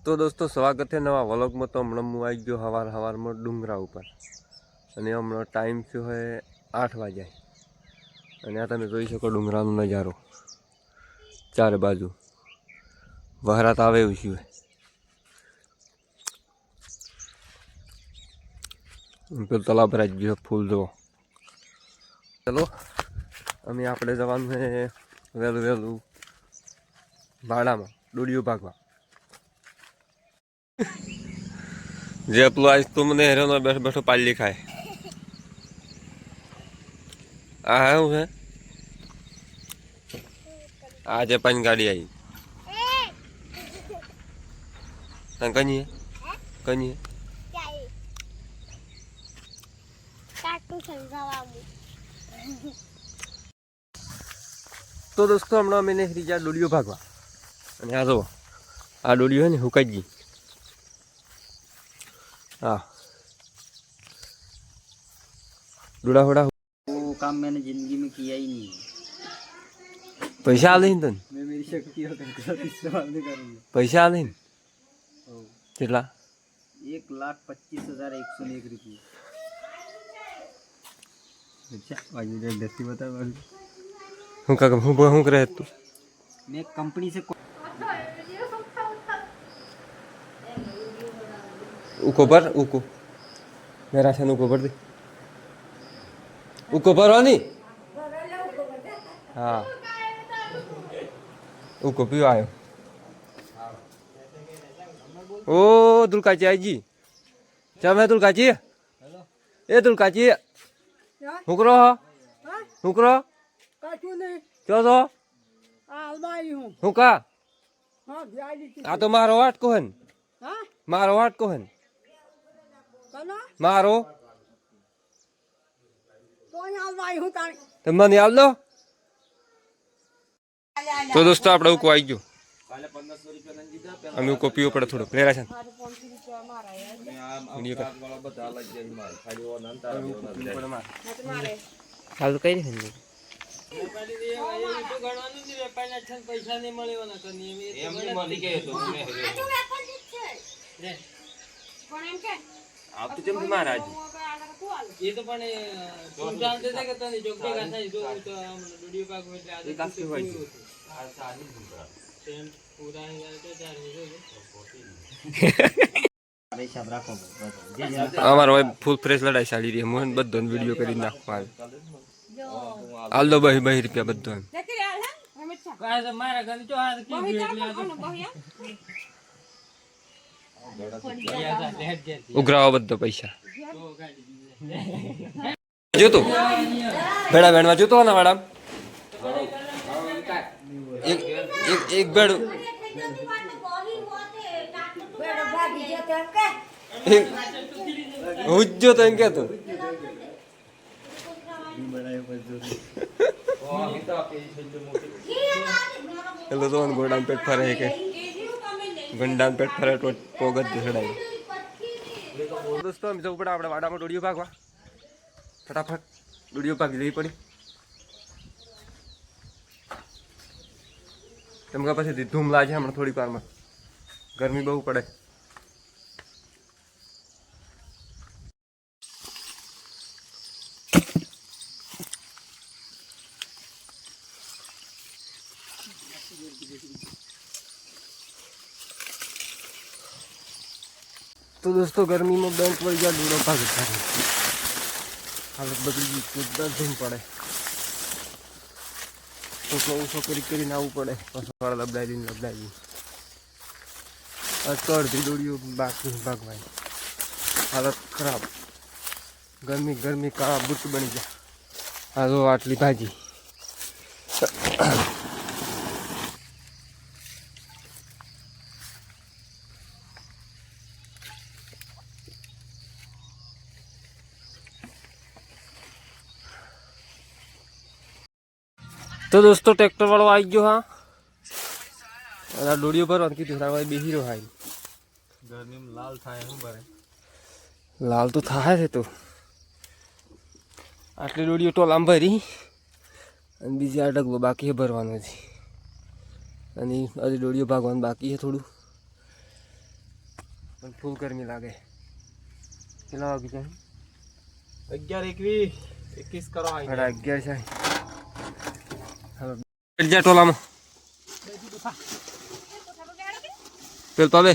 તો દોસ્તો, સ્વાગત છે નવા વ્લોગમાં તો હમણાં હું આવી ગયો સવાર સવારમાં ડુંગરા ઉપર. અને હમણાં ટાઈમ થયો હોય આઠ વાગ્યા અને આ તમે જોઈ શકો ડુંગરાનો નજારો. ચારે બાજુ વહરાત આવે એવું છે પેલું તલાવ ભરાઈ ગયો ફૂલ જુઓ ચલો, અમે આપણે જવાનું છે વહેલું વહેલું ભાડામાં દોડિયું ભાગવા. જે પેલું આજ તું મને હેરાનો બેઠો બેઠો પાલી ખાય. આ હા હું હે? આ જે પાંચ ગાડી આવી તને કની કની કાટું સમજાવવાનું તો દોસ્તો, હમણાં અમે નીકળી ગયા ડોડીઓ ભાગવા. અને આ જો આ ડોડીઓ છે ને હુકાઈ ગઈ. હા डूढ़ा फोड़ा वो काम मैंने जिंदगी में किया ही नहीं पैसा आ लें तन मैं मेरी शक्ति और करके इस्तेमाल नहीं करूँगा पैसा आ लें कितना एक लाख पच्चीस हजार एक सौ एक रुपये अच्छा भाई दस्ती बता भाई हूँ का हूँ हूँ करे तू मैं कंपनी से ઉકો પર ઉકો મેરા છે ઉકો પર દે ઉકો ભરવાની હા ઉકો પીવા આવ્યો ઓ દુલકાચી આજી ચમ દુલકાચી એ દુલકાચી હુકરો હો હુકરો ચો અલમારી હું કા આ તો મારો વાટ કોહન મારો વાટ કોહન મારો તો અહીંયા અલમારી તો મને આવ દો તો દોસ્તો આપણે ઉકો આવી ગયો અમે ઉકો પીવો પડે થોડો પ્લેરા છે ચાલુ કઈ રીતે આપ અમારો ફૂલ ફ્રેશ લડાઈ ચાલી રહી મોહન બધો વીડિયો કરી નાખવા આવે આલો બહી બહી રૂપિયા બધો મારા ઘર ઉઘરાવો બધો પૈસા. જોતું? ભેડા ભેડમાં જોતો ને મેડમ એક એક ભેડ હું જ જોતો એમ કેતો. એટલે તો ગોડાન પેટ ફરે કે. ગંડાન પેટ ફરે તો પોગ જ દેખાડાય દોસ્તો અમે જવું પડે આપણે વાડામાં દોડીઓ ભાગવા. ફટાફટ દોડીઓ ભાગી જવી પડી. કેમ કે પછી ધૂમ લાગે હમણાં થોડીક વારમાં. ગરમી બહુ પડે. તો દોસ્તો, ગરમીમાં બેંક વળી ગયા ડૂડો ભાગ થાય. હાલત બગડી ગઈ જોરદાર ધૂમ પડે. ઊંચો ઓછો કરી કરીને આવવું પડે. પાછો વાળા લબડાઈ દઈને લબડાઈ દઈને તો અડધી દોડીઓ બાકી ભાગવાય હાલત ખરાબ. ગરમી ગરમી, કાળા બુટ બની ગયા. આ જો આટલી ભાજી. તો દોસ્તો ટ્રેક્ટર વાળો આવી ગયો હા. અને આ દોડીઓ ભરવાનું કીધું તારા બેસી રહ્યો હાઈ ગરમીમાં લાલ થાય શું ભરે લાલ તો થાય છે તો. આટલી ડોડીઓ ટોલામ ભરી અને બીજી આ ડગલો બાકી છે ભરવાનો છે અને હજી ડોડીઓ ભાગવાનું બાકી છે થોડું. પણ ફૂલ ગરમી લાગે. કેટલા વાગી જાય અગિયાર એકવીસ. એકવીસ કરો અગિયાર છે. હાલો જા ટોલામાં. પેલ તો બે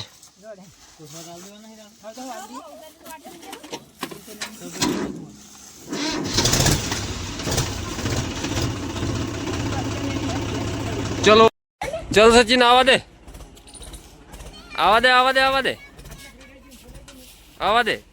ચલો. ચલ સચિન, આવા દે. આવા દે આવા દે આવા દે. આવા દે.